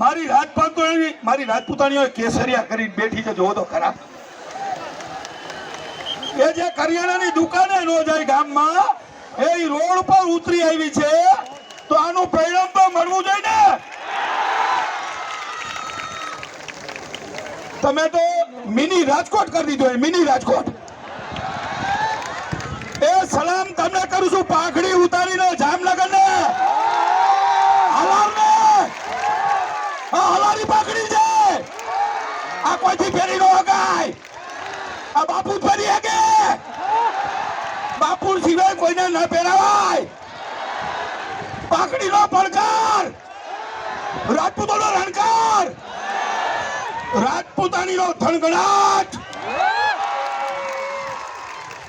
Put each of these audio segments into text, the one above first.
મારી રાજપૂતાણી મારી રાજપૂતાણીઓ કેસરિયા કરી બેઠી છે જોવો તો ખરા એ જે કરિયાણાની દુકાને નો જાય ગામમાં, એ રોડ પર ઉતરી આવી છે, તો આનું પરિણામ તો મળવું જોઈએ ને. તમે તો મિની રાજકોટ કરી દીધો મિની રાજકોટ. એ સલામ તમને કરું છું, પાઘડી ઉતારીને જામનગર ને હલાર ને આ હલારી પાઘડી છે આ કોઈથી ફેરી નો હગાય આ બાપુ ફરી ફેરી બાપુ સિવાય કોઈને ન પહેરાવાય. પાઘડીનો પડકાર. રાજપૂતોનો રણકાર. રાજપૂતાણીનો થણગણાટ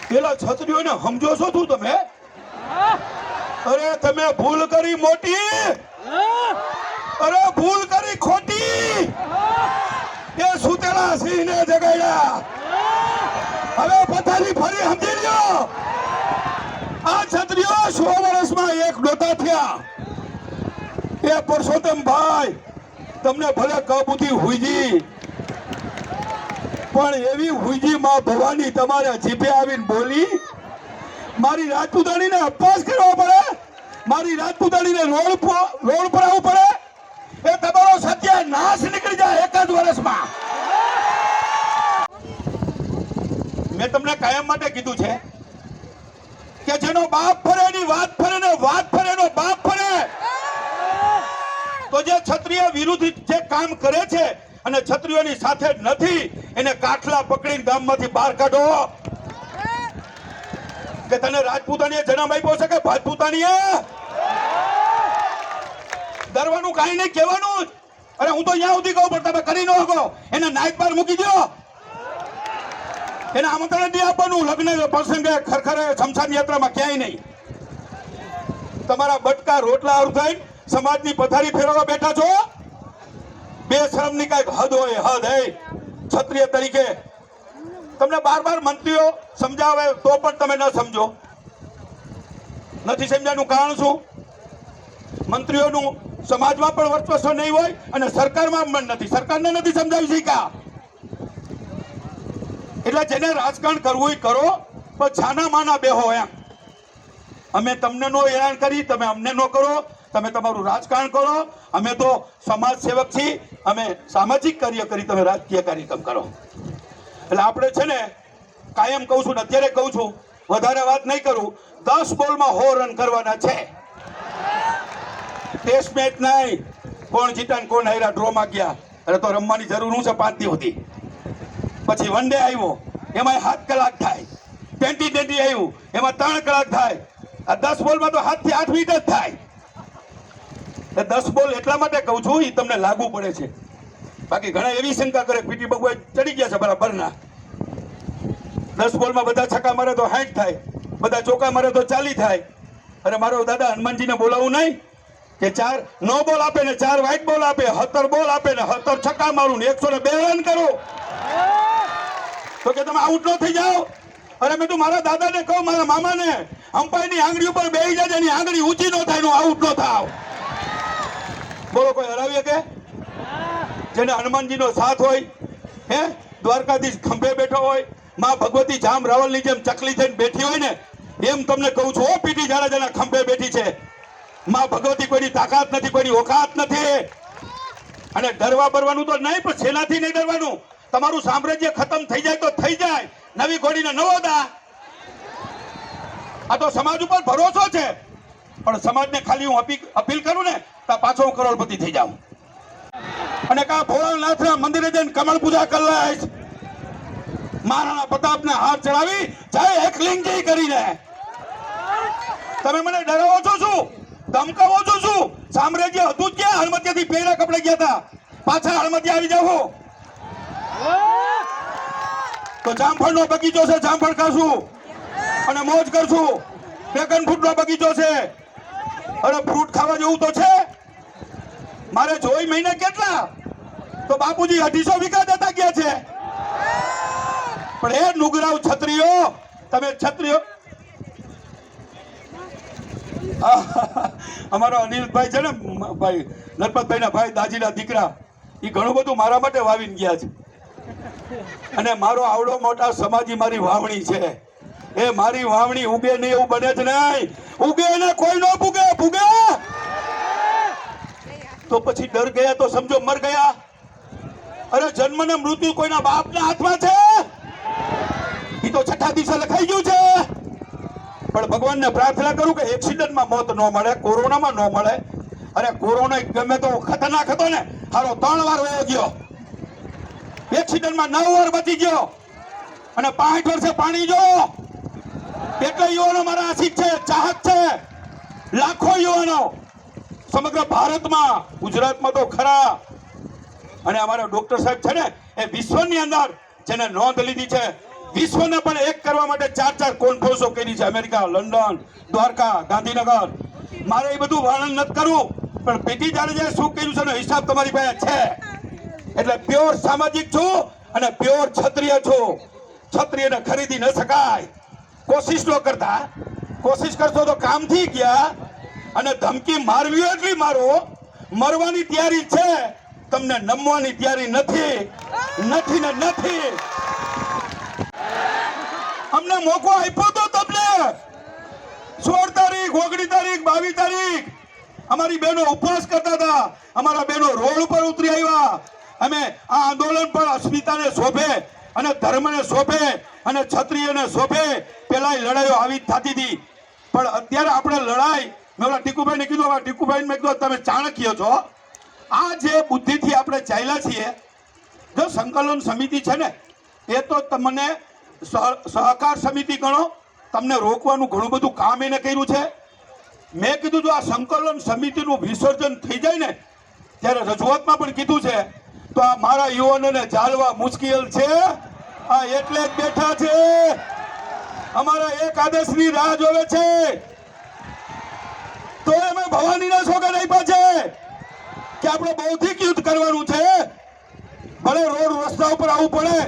પેલા છત્રીઓને સમજો છો તું તમે? અરે તમે ભૂલ કરી મોટી. અરે ભૂલ કરી ખોટી. એ સુતેલા સિંહને જગાડ્યા. હવે પથારી ફરી સમજી લો આ છત્રીઓ સો વર્ષમાં એક ડોટા થયા. એ પરસોત્તમ ભાઈ, તમને ભલે કબૂતી હુઈજી પણ એવી હુઈજી માં ભવાની તમારે જીભે આવીને બોલી, મારી રાજપૂતાણીને અપવાસ કરવો પડે, મારી રાજપૂતાણીને રોડ રોડ પર આવવું પડે, એ તમારો સત્ય નાશ નીકળી જાય એક જ વર્ષમાં. મેં તમને કાયમ માટે કીધું છે કે જેનો બાપ ફરે, એની વાત ફરે ને વાત ફરે, એનો બાપ ફરે. તો જે ક્ષત્રિય વિરુદ્ધ જે કામ કરે છે અને ક્ષત્રિયોની સાથે નથી, એને કાઠલા પકડીને ગામમાંથી બહાર કાઢો. કે તને રાજપૂતાણીએ જન્મ આપ્યો છે કે ભાજપૂતાણીએ ડરવાનું કાંઈ નહીં, કહેવાનું અરે હું તો અહીંયા સુધી કહું, પણ તમે કરી ન શકો. એને નાયક બાર મૂકી દો એને આમંત્રણ નહીં આપવાનું. લગ્ન પ્રસંગે ખરખરે શમશાન યાત્રામાં ક્યાંય નહીં. તમારા બટકા રોટલા અર્થાઈ સમાજની પથારી ફેરવવા બેઠા છો? બે શરમની કંઈક હદ હોય, હદ, હે. ક્ષત્રિય તરીકે. તમને બાર બાર મંત્રીઓ સમજાવે તો પણ તમે ન સમજો. નથી સમજાનું કારણ શું? મંત્રીઓનું સમાજમાં પણ વર્ચસ્વ નહીં હોય અને સરકારમાં પણ નથી. સરકારને નથી સમજાવી શક્યા એટલે જેને રાજકારણ કરવું એ કરો, પણ છાના માના બેહો એમ. અમે તમને નો હેરાન કરી, તમે અમને નો કરો, તમે તમારું રાજકારણ કરો. અમે તો સમાજ સેવક છીએ, અમે સામાજિક કાર્ય કરી, તમે રાજકીય કાર્યક્રમ કરો. એટલે આપણે છે ને, કાયમ કહું છું ને, અત્યારે કહું છું, વધારે વાત નહીં કરું, દસ બોલમાં હો રન કરવાના છે. ટેસ્ટ મેચ નહીં કોણ જીતા કોણ હૈરા ડ્રોમાં ગયા. અરે તો રમવાની જરૂર શું છે? પાંચ દી હતી પછી વન ડે આવ્યો. એમાં સાત કલાક થાય. ટ્વેન્ટી ટ્વેન્ટી આવ્યું. એમાં ત્રણ કલાક થાય. આ દસ બોલમાં તો હાથથી આઠ મિનિટ જ થાય. દસ બોલ એટલા માટે કહું છું એ તમને લાગુ પડે છે. બાકી ઘણા એવી શંકા કરે પીટી બગુઆ ચડી ગયા છે બરાબરના દસ બોલમાં બધા છક્કા મારે તો હાઈટ થાય. બધા ચોકા મારે તો ચાલી થાય. અરે મારો દાદા હનુમાનજીને બોલાવું નહીં. કે ચાર, નો બોલ આપે ને ચાર વ્હાઈટ બોલ આપે હતર બોલ આપે ને હતર છક્કા મારું ને એકસો ને બે રન કરું. તો કે તમે આઉટ ન થઈ જાઓ. અરે મેં તું મારા દાદાને કહું, મારા મામાને. અમ્પાયરની આંગળી ઉપર બેહી જાય એની આંગળી ઊંચી ન થાય આઉટ ન થાવ. બોલો, કોઈ હરાવીએ કે? જેને હનુમાનજીનો સાથ હોય, હે? દ્વારકાધીશ ખંભે બેઠો હોય, માં ભગવતી જામ રાવલની જેમ ચકલી થઈને બેઠી હોય ને, એમ તમને કહું છું, ઓ પીટી જાડેજાના ખંભે બેઠી છે. માં ભગવતી કોઈની તાકાત નથી, કોઈની ઓકાત નથી. અને ડરવા બરવાનું તો નહીં, પણ સેનાથી નહીં ડરવાનું. તમારું સામ્રાજ્ય ખતમ થઈ જાય તો થઈ જાય. નવી ઘોડીને નવો દા આ તો સમાજ ઉપર ભરોસો છે. પણ સમાજને ખાલી હું અપીલ કરું ને, તો પાછો હું કરોડપતિ થઈ જાઉં. અને કા ભોળાનાથના મંદિરે જઈને કમળ પૂજા કરી લઈશ. મહારાણા પ્રતાપને હાથ ચડાવી જય એકલિંગજી કરીને. તમે મને ડરાવો છો શું? ધમકાવો છો શું? સામ્રાજ્ય હતું જ ક્યાં? હળમતિયાથી પહેલા કપડે ગયા હતા. પાછા હળમતિયા આવી જાઓ. તો જામફળનો બગીચો છે, જામફળ ખાશું. અને મોજ કરશું. ડ્રેગન ફ્રૂટનો બગીચો છે. અને ફ્રૂટ ખાવા જેવું તો છે. મારે જોઈ મહિને કેટલા? તો બાપુજી અઢીસો વીઘા દેતા ગયા છે. પણ એ નુગરાવ છત્રીઓ, તમે છત્રીઓ અમારો અનિલભાઈ છે ને, ભાઈ લખપતભાઈના ભાઈ, દાજીના દીકરા એ ઘણું બધું મારા માટે વાવીને ગયા છે. અને મારો આવડો મોટા સમાજી મારી વાવણી છે. એ મારી વાવણી ઉગે નહીં એવું બને જ નહીં. ઉગે ને કોઈ નો ભૂગે ભૂગે! તો પછી ડર ગયા તો સમજો મર ગયા. અરે જન્મ ને મૃત્યુ કોઈના બાપના હાથમાં છે? એ તો છઠ્ઠા દિવસે લખાઈ ગયું છે. પણ ભગવાનને પ્રાર્થના કરું કે એક્સિડન્ટમાં મોત ન મળે, કોરોનામાં ન મળે. અરે કોરોના ગમે તો ખતરનાક હતો ને, હારો ત્રણ વાર વયો ગયો. એક્સિડન્ટમાં નવ વાર બચી ગયો. અને પાંચ વર્ષે પાણી જો. એટલે યુવાનો મારા આશિક છે, ચાહક છે. લાખો યુવાનો સમગ્ર ભારતમાં, ગુજરાતમાં તો ખરા. અને અમારા ડોક્ટર સાહેબ છે ને, એ વિશ્વની અંદર જેને નોંધ લીધી છે, વિશ્વને પણ એક કરવા માટે ચાર ચાર કોન્ફરન્સો કરી છે. America, London, Dwarka, Gandhinagar. મારે એ બધું વર્ણન નથી કરવું, પણ પીટી જાડેજાએ શું કર્યું છે એનો હિસાબ તમારી પાસે છે. એટલે પ્યોર સામાજિક છું અને પ્યોર ક્ષત્રિય છું. ક્ષત્રિયને ખરીદી ન શકાય. કોશિશ ન કરતા. કોશિશ કરશો તો કામ થઈ ગયા અને ધમકી મારવી એટલી મારો. મરવાની તૈયારી છે. તમને નમવાની તૈયારી નથી. નથી ને નથી. અમને મોકો આપ્યો તો તમને. સોળ તારીખ ઓગણીસ તારીખ, બાવીસ તારીખ. અમારી બહેનો ઉપવાસ કરતા હતા. અમારા બહેનો રોડ ઉપર ઉતરી આવ્યા. અમે આ આંદોલન પણ અસ્મિતાને શોભે અને ધર્મને શોભે અને ક્ષત્રિયને શોભે પેલા લડાઈઓ આવી જ થતી હતી. પણ અત્યારે આપણે લડાઈ, મેં ઓલા ટીકુભાઈને કીધું, હવે ટીકુભાઈને મેં કીધું, તમે ચાણક્ય છો. આ જે બુદ્ધિથી આપણે ચાલ્યા છીએ, જો સંકલન સમિતિ છે ને, એ તો તમને સહ- સહકાર સમિતિ ગણો, તમને રોકવાનું ઘણું બધું કામ એને કર્યું છે. મેં કીધું, જો આ સંકલન સમિતિનું વિસર્જન થઈ જાય ને, ત્યારે રજૂઆતમાં પણ કીધું છે તો આ મારા યુવાનોને જાળવા મુશ્કેલ છે. આ એટલે જ બેઠા છે. અમારા એક આદેશની રાહ જોવે છે. તો અમે ભવાનીના છોકરા આપ્યા છે કે આપણે બૌદ્ધિક યુદ્ધ કરવાનું છે. ભલે રોડ રસ્તા ઉપર આવવું પડે,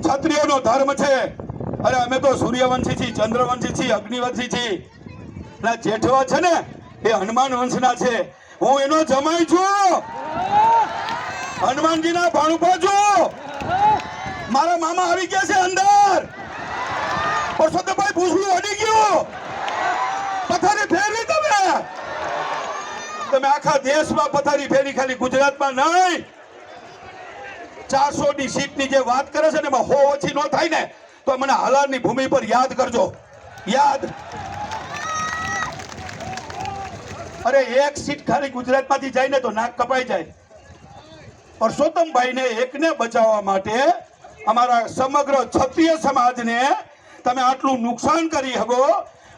ક્ષત્રિયોનો ધર્મ છે. અરે અમે તો સૂર્યવંશી છીએ, ચંદ્રવંશી છીએ, અગ્નિવંશી છીએ. ના, જેઠવા છે ને, એ હનુમાન વંશના છે. હું એનો જમાઈ છું. હનુમાનજીના ભાણુભા છું મારા મામા આવી ગયા છે અંદર. પરસોત્તમભાઈ ભૂસડું અડી ગયું. પથારી ફેરી તમે. તમે આખા દેશમાં પથારી ફેરી ખાલી ગુજરાતમાં નહીં. ચારસો ની સીટની જે વાત કરે છે ને એમાં હો ઓછી ન થાય ને, તો મને હાલારની ભૂમિ પર યાદ કરજો. યાદ. અરે એક સીટ ખાલી ગુજરાતમાંથી જાય ને તો નાક કપાઈ જાય. પરસોત્તમભાઈને એકને બચાવવા માટે અમારા સમગ્ર ક્ષત્રિય સમાજને તમે આટલું નુકસાન કરી શકો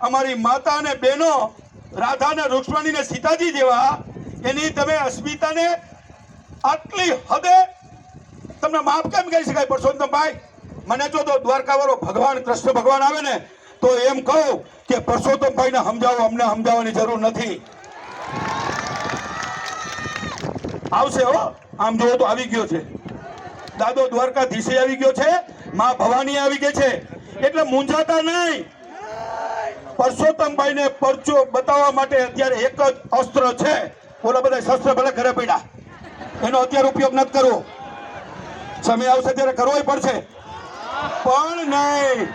અમારી માતા અને બહેનો રાધા અને રૂક્ષ્મણી ને સીતાજી જેવા, એની તમે અસ્મિતાને આટલી હદે તમને માફ કેમ કહી શકાય પરસોત્તમભાઈ? મને જો તો દ્વારકાવાળો ભગવાન, કૃષ્ણ ભગવાન આવે ને, તો એમ કહું કે પરસોત્તમભાઈને સમજાવો, અમને સમજાવવાની જરૂર નથી. આવશે હો. આમ જુઓ તો આવી ગયો છે. દાદો દ્વારકાધીશે આવી ગયો છે, માં ભવાની આવી ગઈ છે. એટલે મૂંઝાતા નહીં. પરસોત્તમભાઈને પરચો બતાવવા માટે અત્યારે એક જ અસ્ત્ર છે. ઓલા બધા શસ્ત્ર ભલે ઘરે પડ્યા એનો અત્યારે ઉપયોગ નથી કરવો. સમય આવશે ત્યારે કરવો પડશે. પણ નહીં.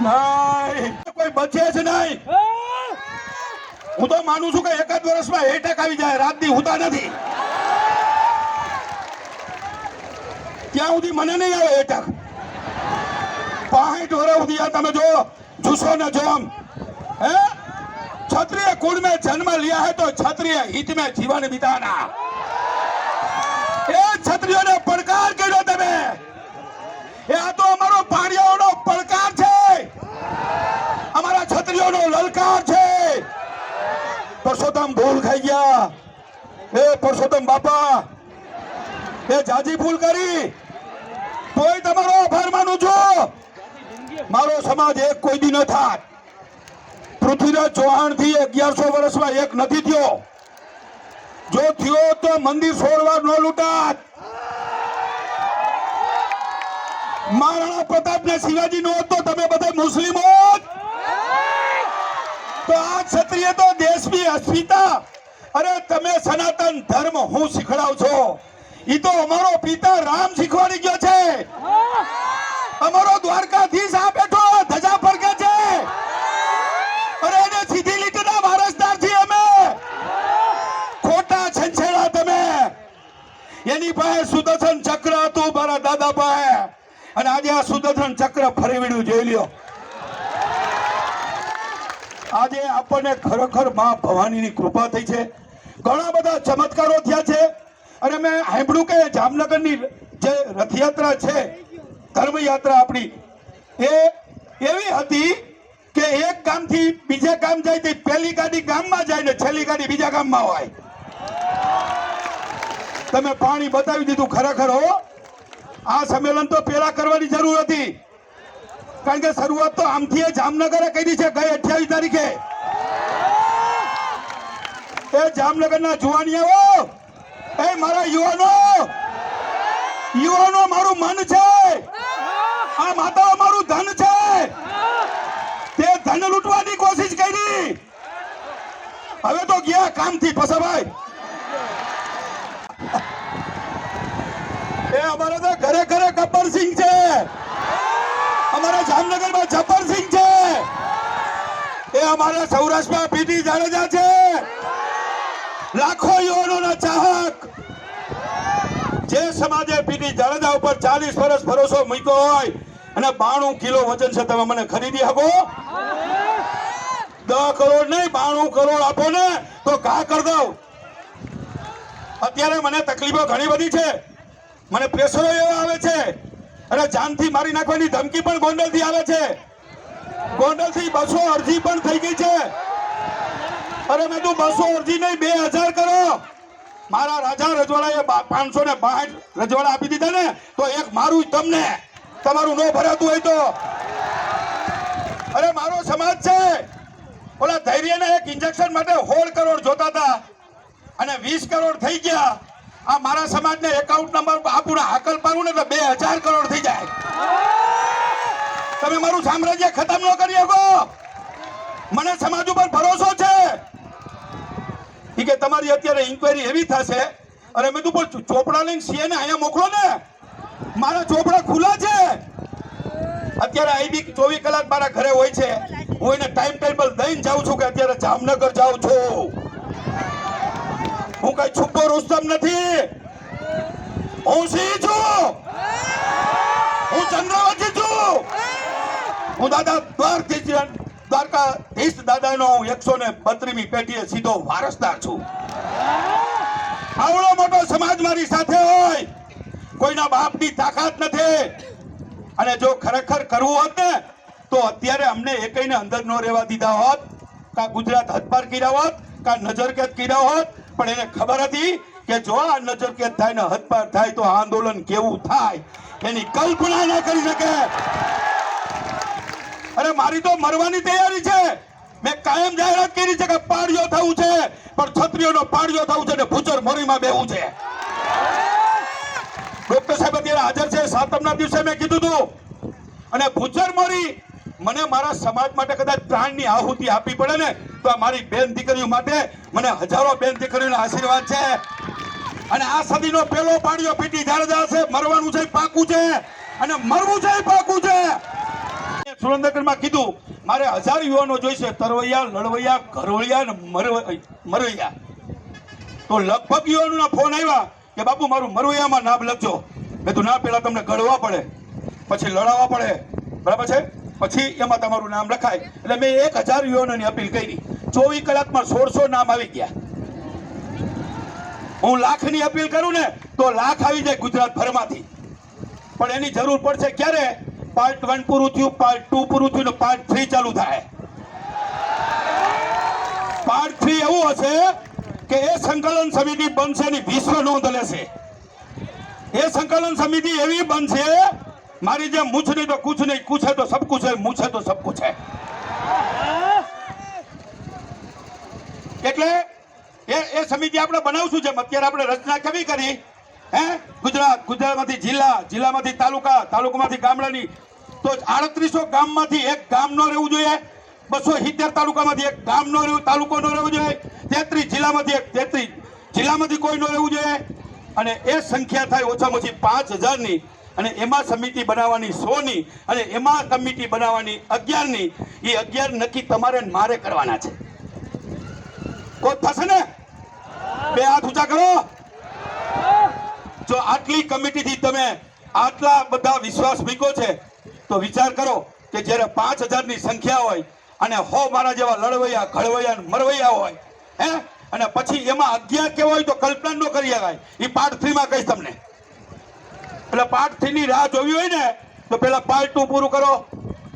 નહીં. કોઈ બચે જ નહીં. હું તો માનું છું કે એકાદ વર્ષમાં એટેક આવી જાય. રાત રાતની હુતા નથી. ત્યાં સુધી મને નહીં આવે હેઠક પાહીઠ વર્ષ સુધી તમે જો જુસો ને જોમ. હે? ક્ષત્રિય કુળ મેં જન્મ લ્યા હે તો ક્ષત્રિય હિત મેં જીવન વિતાના. એ ક્ષત્રિયોને પડકાર કર્યો તમે. એ આ તો અમારો પાણીઓનો પડકાર છે. અમારા ક્ષત્રિયોનો લલકાર છે. પરસોત્તમ ભૂલ ખાઈ ગયા. એ પરસોત્તમ બાપા, એ જાજી ભૂલ કરી. તોય તમારો આભાર માનું છું. મારો સમાજ એક કોઈ દી ન થાત. પૃથ્વીરાજ ચૌહાણથી અગિયારસો વર્ષમાં એક નથી થયો. જો થયો તો મંદિર સોળ ન લૂંટાત. મહારાણા પ્રતાપ ને શિવાજી નો તો તમે બધા મુસ્લિમો. તો આ ક્ષત્રિય તો દેશની અસ્મિતા. અરે તમે સનાતન ધર્મ હું શીખડાવ છો ઈ તો અમારો પિતા રામ શીખવાડી ગયો છે. અમારો દ્વારકાધીશ આ બેઠો ધજા ફરકે છે? અરે એને સીધી લીટીના વારસદાર છીએ અમે ખોટા છંછેડા તમે. એની પાસે સુદર્શન ચક્ર હતું મારા દાદા પાસે. અને આજે આ સુદર્શન ચક્ર ફરી વળ્યું જોઈ લ્યો. આજે આપણને ખરેખર મા ભવાનીની કૃપા થઈ છે. ઘણા બધા ચમત્કારો થયા છે. અને મેં સાંભળ્યું કે જામનગરની જે રથયાત્રા છે, ધર્મયાત્રા આપણી, એ એવી હતી કે એક ગામથી બીજે ગામ જાય તે પહેલી ગાડી ગામમાં જાય ને છેલ્લી ગાડી બીજા ગામમાં હોય. તમે પાણી બતાવી દીધું ખરેખર હો. આ સંમેલન તો પેલા કરવાની જરૂર હતી. કારણ કે શરૂઆત તો આમથી જામનગરે કરી છે ગઈ અઠ્યાવીસ તારીખે. એ જામનગરના જુવાનિયાઓ એ મારા યુવાનો! યુવાનો, મારું મન છે! આ માતાઓ મારું ધન છે! તે ધન લૂંટવાની કોશિશ કરી! હવે તો ગયા કામથી પસાભાઈ એ અમારે તો ઘરે ઘરે ગબ્બરસિંહ છે! અમારા જામનગરમાં જબ્બરસિંહ છે! એ અમારા સૌરાષ્ટ્રમાં પીટી જાડેજા છે! લાખો યુવાનોના ચાહક. જે સમાજે પીટી જાડેજા ઉપર ચાલીસ વર્ષ ભરોસો મૂક્યો હોય અને બાણું કિલો વજન છે, તમે મને ખરીદી શકો દસ કરોડ નહીં, બાણું કરોડ આપો ને તો ઘા કર દઉં. અત્યારે મને તકલીફો ઘણી બધી છે. મને પ્રેશરો એવા આવે છે અને જાનથી મારી નાખવાની ધમકી પણ ગોંડલથી આવે છે. ગોંડલથી બસો અરજી પણ થઈ ગઈ છે. અરે મેં તું બસો અરજી નહીં, બે હજાર કરો. મારા રાજા રજવાડાએ પાંચસો ને બાસઠ રજવાડા આપી દીધા ને, તો એક મારું જ તમને. તમારું ન ભરાતું હોય તો. અરે મારો સમાજ છે. ઓલા ધૈર્યને એક ઇન્જેક્શન માટે હોળ કરોડ જોતા હતા અને વીસ કરોડ થઈ ગયા. આ મારા સમાજને એકાઉન્ટ નંબર આપું હાકલ પાડું ને તો બે હજાર કરોડ થઈ જાય. તમે મારું સામ્રાજ્ય ખતમ ન કરી શકો. મને સમાજ ઉપર ભરોસો છે. કે તમારી અત્યારે ઇન્કવાયરી એવી થશે, અરે મેં તું પણ ચોપડા લઈને સીએ ને, અહીંયા મોકલો ને. મારા ચોપડા ખુલ્લા છે. અત્યારે આઈબી ચોવીસ કલાક મારા ઘરે હોય છે. હું એને ટાઈમ ટેબલ દઈને જાઉં છું કે અત્યારે જામનગર જાઉં છું. હું કઈ છુપો રુસ્તમ નથી. હું સિંહ છું. હું ચંદ્રવતી છું. હું દાદા દ્વારકાધીશ દ્વારકાધીશ દાદાનો એકસો ને બત્રીમી પેઢીએ સીધો વારસદાર છું. આવડો મોટો સમાજ મારી સાથે હોય. કોઈના બાપની તાકાત નથી. અને જો ખરેખર કરવું હોત ને, તો અત્યારે અમને એકઈને અંદર ન રહેવા દીધા હોત, કા ગુજરાત હદપાર કર્યા હોત, કા નજરકેદ કર્યા હોત. પણ એને ખબર હતી કે જો આ નજરકેદ થાય ને હદપાર થાય તો આંદોલન કેવું થાય, એની કલ્પના ના કરી શકે. અરે મારી તો મરવાની તૈયારી છે. મેં કાયમ જાહેરાત કરી છે કે પાડ્યો થવું છે, પણ છત્રીઓનો પાડ્યો થવું છે ને ભૂચર મોરીમાં બેવું છે. ડોક્ટર સાહેબ અત્યારે હાજર છે. સાતમના દિવસે મેં કીધું હતું અને ભૂચર મોરી મને મારા સમાજ માટે કદાચ પ્રાણની આહુતિ આપવી પડે ને, તો આ મારી બેન દીકરીઓ માટે મને હજારો બેન દીકરીઓના આશીર્વાદ છે. અને આ સદીનો પેલો પાડ્યો પીટી જાડેજા છે મરવાનું છે પાકું છે. અને મરવું છે પાકું છે. સુરેન્દ્રનગરમાં કીધું, મારે હજાર યુવાનો જોઈશે, તરવૈયા, લડવૈયા ઘરવૈયા મરવૈયા. તો લગભગ યુવાનોના ફોન આવ્યા કે, બાપુ, મારું મરવૈયામાં નામ લખજો. મેં તો ના, પેલા તમને ગળવા પડે, પછી લડાવવા પડે. બરાબર છે? પછી એમાં તમારું નામ લખાય. એટલે મેં એક હજાર યુવાનોની અપીલ કરી. ચોવીસ કલાકમાં સોળસો નામ આવી ગયા. હું લાખની અપીલ કરું ને, તો લાખ આવી જાય ગુજરાત ભરમાંથી પણ એની જરૂર પડશે ક્યારે? પાર્ટ વન પૂરું થયું પાર્ટ ટુ પૂરું થયું પાર્ટ થ્રી ચાલુ થાય. પાર્ટ થ્રી એવું હશે કે એ સંકલન સમિતિ બનશે ની વિશ્વ નોંધ લેશે. એ સંકલન સમિતિ એવી બનશે, મારી જેમ મૂછ નહીં તો કુછ નહીં, કુછ તો સબ કુછ હે મૂછ તો સબ કુછ. હે એટલે એ એ સમિતિ આપણે બનાવશું જેમ અત્યારે આપણે રચના કેવી કરી, હે? ગુજરાત, ગુજરાતમાંથી જિલ્લા, જિલ્લામાંથી તાલુકા, તાલુકામાંથી ગામડાની તો આડત્રીસો ગામમાંથી એક ગામ ન રહેવું જોઈએ. બસો સિત્તેર તાલુકામાંથી એક ગામ નો રહેવું, તાલુકો નો રહેવું જોઈએ. તેત્રીસ જિલ્લામાંથી એક તેત્રીસ જિલ્લામાંથી કોઈ નો રહેવું જોઈએ. અને એ સંખ્યા થાય ઓછામાં ઓછી પાંચ હજારની. અને એમાં સમિતિ બનાવવાની સોની અને એમાં કમિટી બનાવવાની અગિયારની. એ અગિયાર નક્કી તમારે મારે કરવાના છે. કોઈ થશે ને? બે હાથ ઊંચા કરો. જો આટલી કમિટીથી તમે આટલા બધા વિશ્વાસ મૂક્યો છે તો વિચાર કરો કે જ્યારે પાંચ હજારની સંખ્યા હોય અને હો મારા જેવા લડવૈયા ઘડવૈયા મરવૈયા હોય હે? અને પછી એમાં અગિયાર કેવા હોય તો કલ્પના ન કરી શકાય. એ પાર્ટ થ્રીમાં કહીશ તમને. એટલે પાર્ટ થ્રીની રાહ જોવી હોય ને તો પહેલાં પાર્ટ ટુ પૂરું કરો.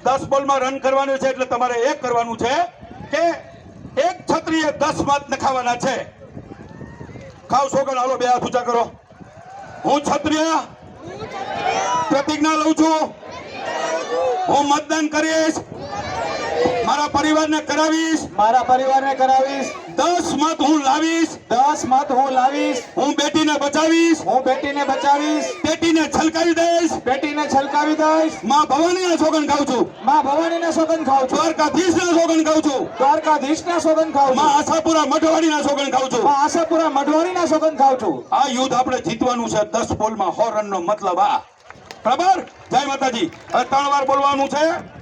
દસ બોલમાં રન કરવાનું છે એટલે તમારે એ કરવાનું છે કે એક છત્રીએ દસ મત નખાવાના છે. ખાવ સોગન હાલો બે હાથ ઊંચા કરો. હું ક્ષત્રિય પ્રતિજ્ઞા લઉં છું. હું મતદાન કરીશ. મારા પરિવારને કરાવીશ. મારા પરિવારને કરાવીશ. દસ મત હું લાવીશ. દસ મત હું લાવીશ. હું બેટીને બચાવીશ. હું બેટીને બચાવીશ. બેટીને છલકાવી દઈશ. બેટીને છલકાવી દઈશ. માં ભવાનીને સોગન ખાઉં છું. માં ભવાનીને સોગંદ ખાઉં છું. દ્વારકાધીશના સોગન ખાઉં છું. દ્વારકાધીશના સોગંદ ખાઉં માં આશાપુરા મઢવાડીના સોગન ખાઉં છું. માં આશાપુરા મઢવાડીના સોગંદ ખાઉં છું. આ યુદ્ધ આપણે જીતવાનું છે. દસ બોલમાં હો રનનો મતલબ આ. બરાબર જય માતાજી. હવે ત્રણ વાર બોલવાનું છે.